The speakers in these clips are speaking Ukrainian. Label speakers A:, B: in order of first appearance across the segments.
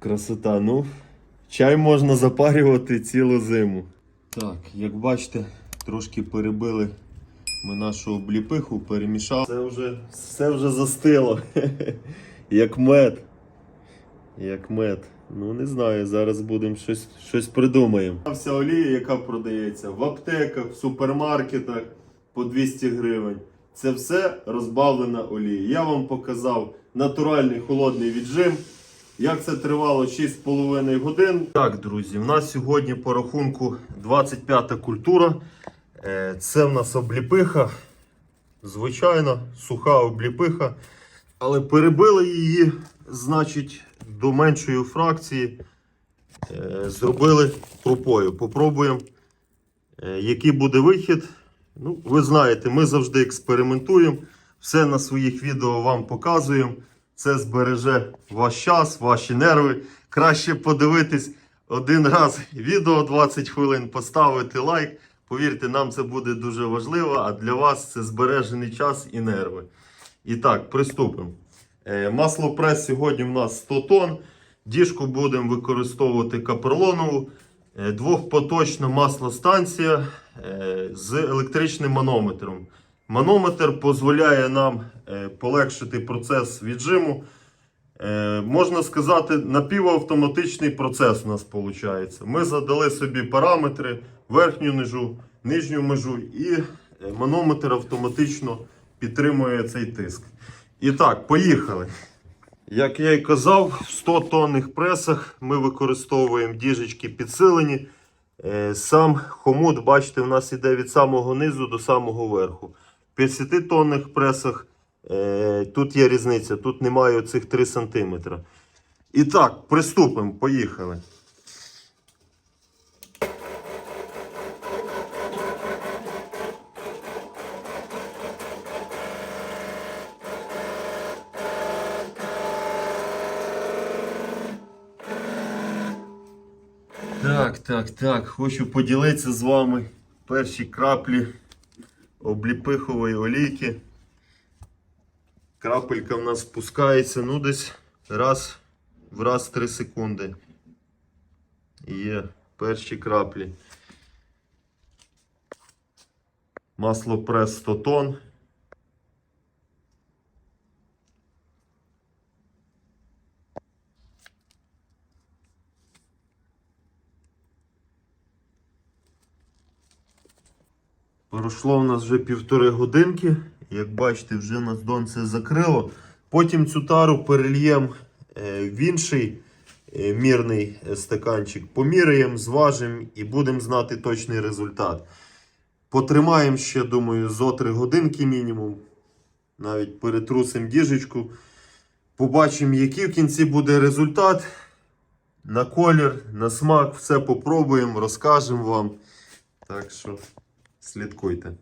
A: Красота. Ну, чай можна запарювати цілу зиму. Так, як бачите, трошки перебили ми нашу обліпиху, перемішали. Це вже, все вже застило. Як мед. Як мед. Ну не знаю, зараз будемо щось, щось придумаємо. Вся олія, яка продається в аптеках, в супермаркетах по 200 гривень. Це все розбавлена олія. Я вам показав натуральний холодний віджим. Як це тривало 6,5 годин. Так, друзі, в нас сьогодні по рахунку 25-та культура. Е, Це в нас обліпиха. Звичайно, суха обліпиха. Але перебили її, значить, до меншої фракції. Е, Зробили крупою. Попробуємо, е, який буде вихід. Ну, ви знаєте, ми завжди експериментуємо. Все на своїх відео вам показуємо. Це збереже ваш час, ваші нерви. Краще подивитись один раз відео 20 хвилин, поставити лайк. Повірте, нам це буде дуже важливо, а для вас це збережений час і нерви. І так, приступимо. Е, Масло прес сьогодні в нас 100 тонн. Діжку будемо використовувати каперлонову. Е, Двохпоточна маслостанція е, з електричним манометром. Манометр дозволяє нам е, полегшити процес віджиму. Е, Можна сказати, напівавтоматичний процес у нас виходить. Ми задали собі параметри, верхню межу, нижню межу, і е, манометр автоматично підтримує цей тиск. І так, поїхали. Як я і казав, в 100 тонних пресах ми використовуємо діжечки підсилені. Сам хомут, бачите, у нас іде від самого низу до самого верху. В 50 тонних пресах е, тут є різниця, тут немає цих 3 см. І так, приступимо, поїхали. Так, так, так. Хочу поділитися з вами перші краплі обліпихової олійки. Крапелька в нас спускається, ну десь раз в раз 3 секунди. Є перші краплі. Масло прес 100 тонн. Пройшло в нас вже півтори годинки. Як бачите, вже нас донце закрило. Потім цю тару перельємо е, в інший е, мірний е, стаканчик. Поміряємо, зважимо і будемо знати точний результат. Потримаємо ще, думаю, зо 3 годинки мінімум. Навіть перетрусимо діжечку. Побачимо, який в кінці буде результат. На колір, на смак, все попробуємо, розкажемо вам. Так що слідкуйте.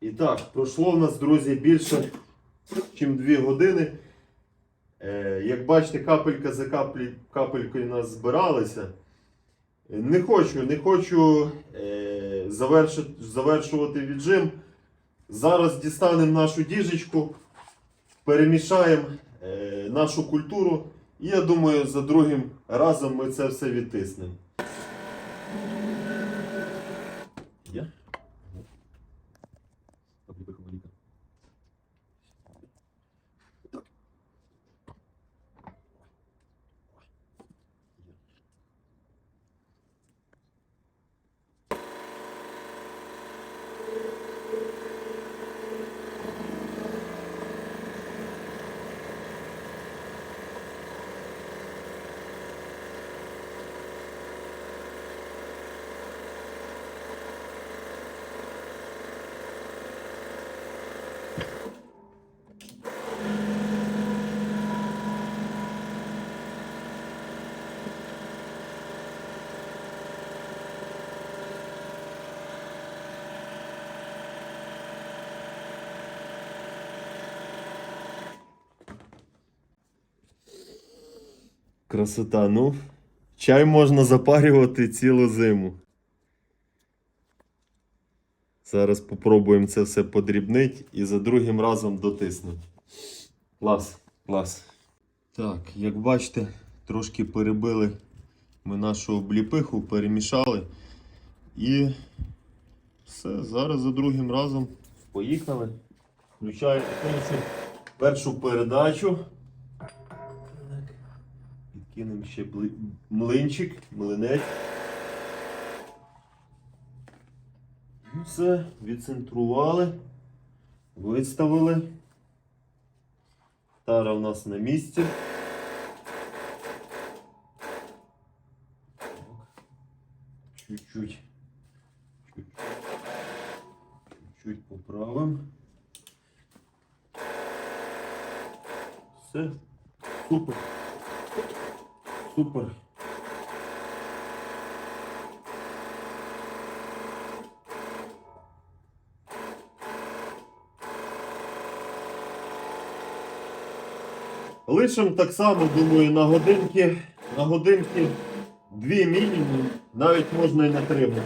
A: І так, пройшло в нас, друзі, більше, ніж 2 години. Е, як бачите, капелька за каплі, капелькою у нас збиралися. Не хочу, не хочу е, завершувати віджим. Зараз дістанемо нашу діжечку, перемішаємо е, нашу культуру. І я думаю, за другим разом ми це все відтиснемо. Красота. Ну, чай можна запарювати цілу зиму. Зараз попробуємо це все подрібнити і за другим разом дотиснути. Клас, клас. Так, як бачите, трошки перебили ми нашу обліпиху, перемішали. І все, зараз за другим разом поїхали. Першу, першу передачу. Підкинемо ще бли- млинчик, млинець. Все, відцентрували, виставили. Тара у нас на місці. Чуть-чуть. Чуть-чуть. Чуть поправимо. Все. Супер. Супер. Лишим так само, думаю, на годинки, на годинки дві мінімум, навіть можна і на три години.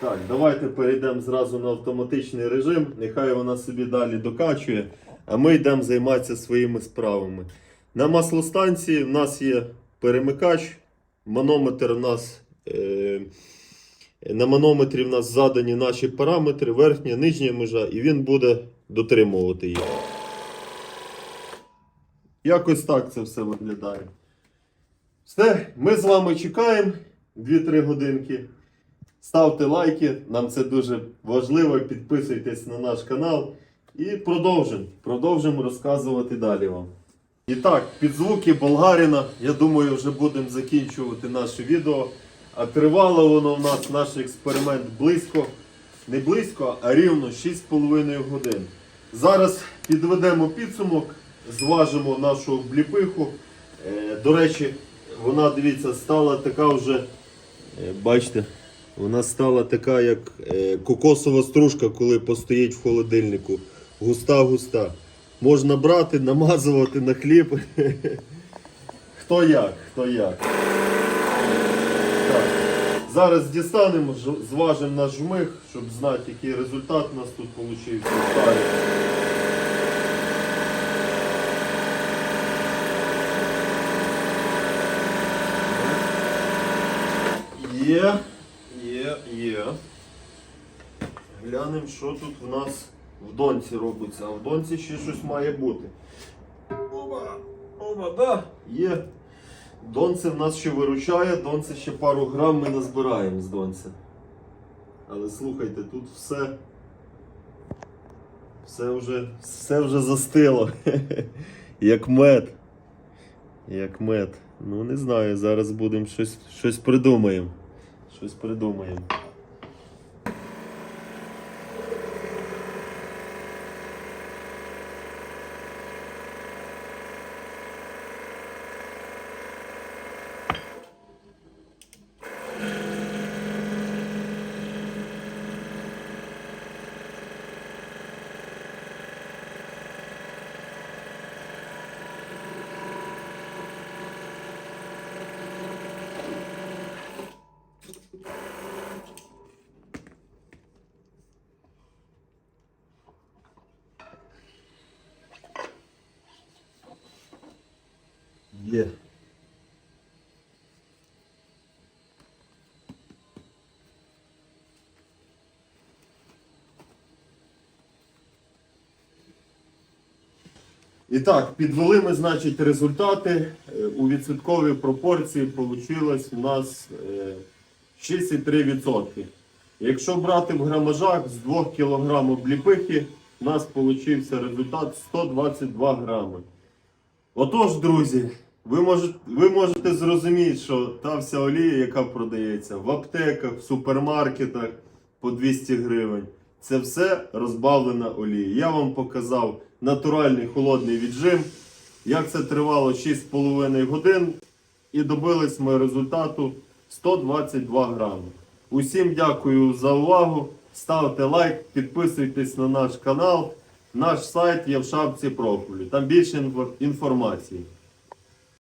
A: Так, давайте перейдемо зразу на автоматичний режим. Нехай вона собі далі докачує, а ми йдемо займатися своїми справами. На маслостанції в нас є перемикач, манометр у нас. Е- на манометрі в нас задані наші параметри, верхня, нижня межа, і він буде дотримувати їх. Якось так це все виглядає. Все, ми з вами чекаємо 2-3 годинки. Ставте лайки, нам це дуже важливо. Підписуйтесь на наш канал. І продовжимо. Продовжимо розказувати далі вам. І так, під звуки болгарина, я думаю, вже будемо закінчувати наше відео. А тривало воно в нас наш експеримент близько, не близько, а рівно 6,5 годин. Зараз підведемо підсумок, зважимо нашу обліпиху. Е, До речі, вона, дивіться, стала така вже, е, бачите, вона стала така, як е, кокосова стружка, коли постоїть в холодильнику. Густа-густа. Можна брати, намазувати на хліб. Хто як, хто як. Так. Зараз дістанемо, зважимо наш жмих, щоб знати, який результат у нас тут вийшов. Є, є, є. Глянемо, що тут в нас в донці робиться. А в донці ще щось має бути. Оба, оба, да. Є. Донце в нас ще виручає, донце ще пару грам ми назбираємо з донця. Але слухайте, тут все. Все вже, все вже застило. Як мед. Як мед. Ну не знаю, зараз будемо щось, щось придумаємо. Щось придумаємо. Є. І так, підвели ми, значить, результати. Е, У відсотковій пропорції вийшло у нас е, 6,3%. Якщо брати в грамажах з 2 кг обліпихи, у нас вийшов результат 122 грами. Отож, друзі, ви можете, ви можете зрозуміти, що та вся олія, яка продається в аптеках, в супермаркетах по 200 гривень, це все розбавлена олія. Я вам показав натуральний холодний віджим, як це тривало 6,5 годин, і добились ми результату 122 грами. Усім дякую за увагу. Ставте лайк, підписуйтесь на наш канал. Наш сайт є в шапці профілю. Там більше інформації.